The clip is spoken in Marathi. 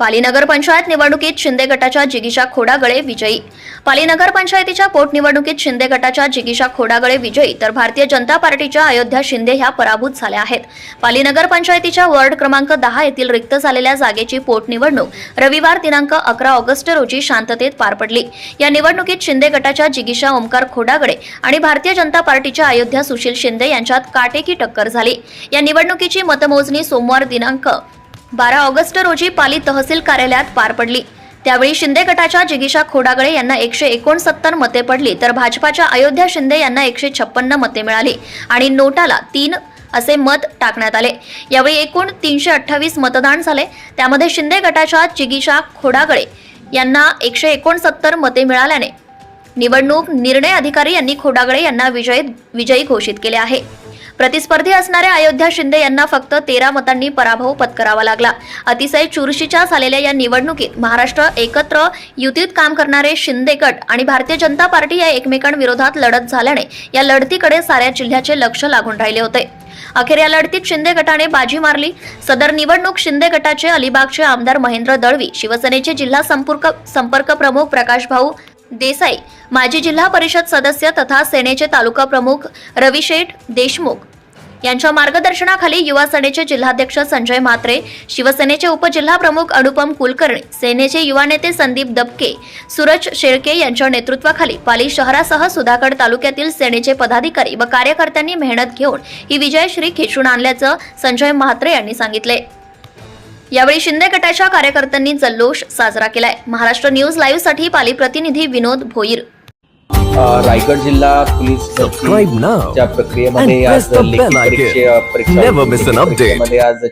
पालीनगर पंचायत निवडणुकीत शिंदे गटाच्या जिगीशा खोडागळे विजयी. पालीनगर पंचायतीच्या पोटनिवडणुकीत शिंदे गटाच्या जिगीशा खोडागळे विजयी तर भारतीय जनता पार्टीच्या अयोध्या शिंदे ह्या पराभूत झाल्या आहेत. पालीनगर पंचायतीच्या वॉर्ड क्रमांक दहा येथील रिक्त झालेल्या जागेची पोटनिवडणूक रविवार दिनांक अकरा ऑगस्ट रोजी शांततेत पार पडली. या निवडणुकीत शिंदे गटाच्या जिगीशा ओमकार खोडागळे आणि भारतीय जनता पार्टीच्या अयोध्या सुशील शिंदे यांच्यात काटेकी टक्कर झाली. या निवडणुकीची मतमोजणी सोमवार दिनांक बारा ऑगस्ट रोजी पाली तहसील कार्यालयात पार पडली. त्यावेळी शिंदे गटाच्या जिगीशा खोडागळे यांना एकशे एकोणसत्तर मते पडली तर भाजपाच्या अयोध्या शिंदे यांना एकशे छप्पन्न मते मिळाली आणि नोटाला तीन असे मत टाकण्यात आले. यावेळी एकूण तीनशे अठ्ठावीस मतदान झाले. त्यामध्ये शिंदे गटाच्या चिगिशा खोडागळे यांना एकशे एकोणसत्तर मते मिळाल्याने निवडणूक निर्णय अधिकारी यांनी खोडागळे यांना विजयी विजयी घोषित केले आहे. प्रतिस्पर्धी असणाऱ्या अयोध्या शिंदे यांना फक्त तेरा मतांनी पराभव पत्करावा लागला. अतिशय चुरशीच्या झालेल्या या निवडणुकीत महाराष्ट्र एकत्र युतीत काम करणारे शिंदे गट आणि भारतीय जनता पार्टी या एकमेकांविरोधात लढत झाल्याने या लढतीकडे साऱ्या जिल्ह्याचे लक्ष लागून राहिले होते. अखेर या लढतीत शिंदे गटाने बाजी मारली. सदर निवडणूक शिंदे गटाचे अलिबागचे आमदार महेंद्र दळवी शिवसेनेचे जिल्हा संपर्क संपर्क प्रमुख प्रकाश भाऊ देसाई माजी जिल्हा परिषद सदस्य तथा सेनेचे तालुका प्रमुख रविशेठ देशमुख यांच्या मार्गदर्शनाखाली युवा सेनेचे जिल्हाध्यक्ष संजय म्हात्रे शिवसेनेचे उपजिल्हा प्रमुख अनुपम कुलकर्णी सेनेचे युवा नेते संदीप दबके सूरज शेळके यांच्या नेतृत्वाखाली पाली शहरासह सुधागड तालुक्यातील सेनेचे पदाधिकारी व कार्यकर्त्यांनी मेहनत घेऊन ही विजयश्री खेचून आणल्याचं संजय म्हात्रे यांनी सांगितले. यावेळी शिंदे गटाच्या कार्यकर्त्यांनी जल्लोष साजरा केलाय महाराष्ट्र न्यूज लाईव्हसाठी पाली प्रतिनिधी विनोद भोईर रायगड जिल्हा पोलीस Subscribe now च्या प्रक्रियेमध्ये आज लेखी. परीक्षे परीक्षा Never miss an लेखी update. परीक्षेमध्ये आज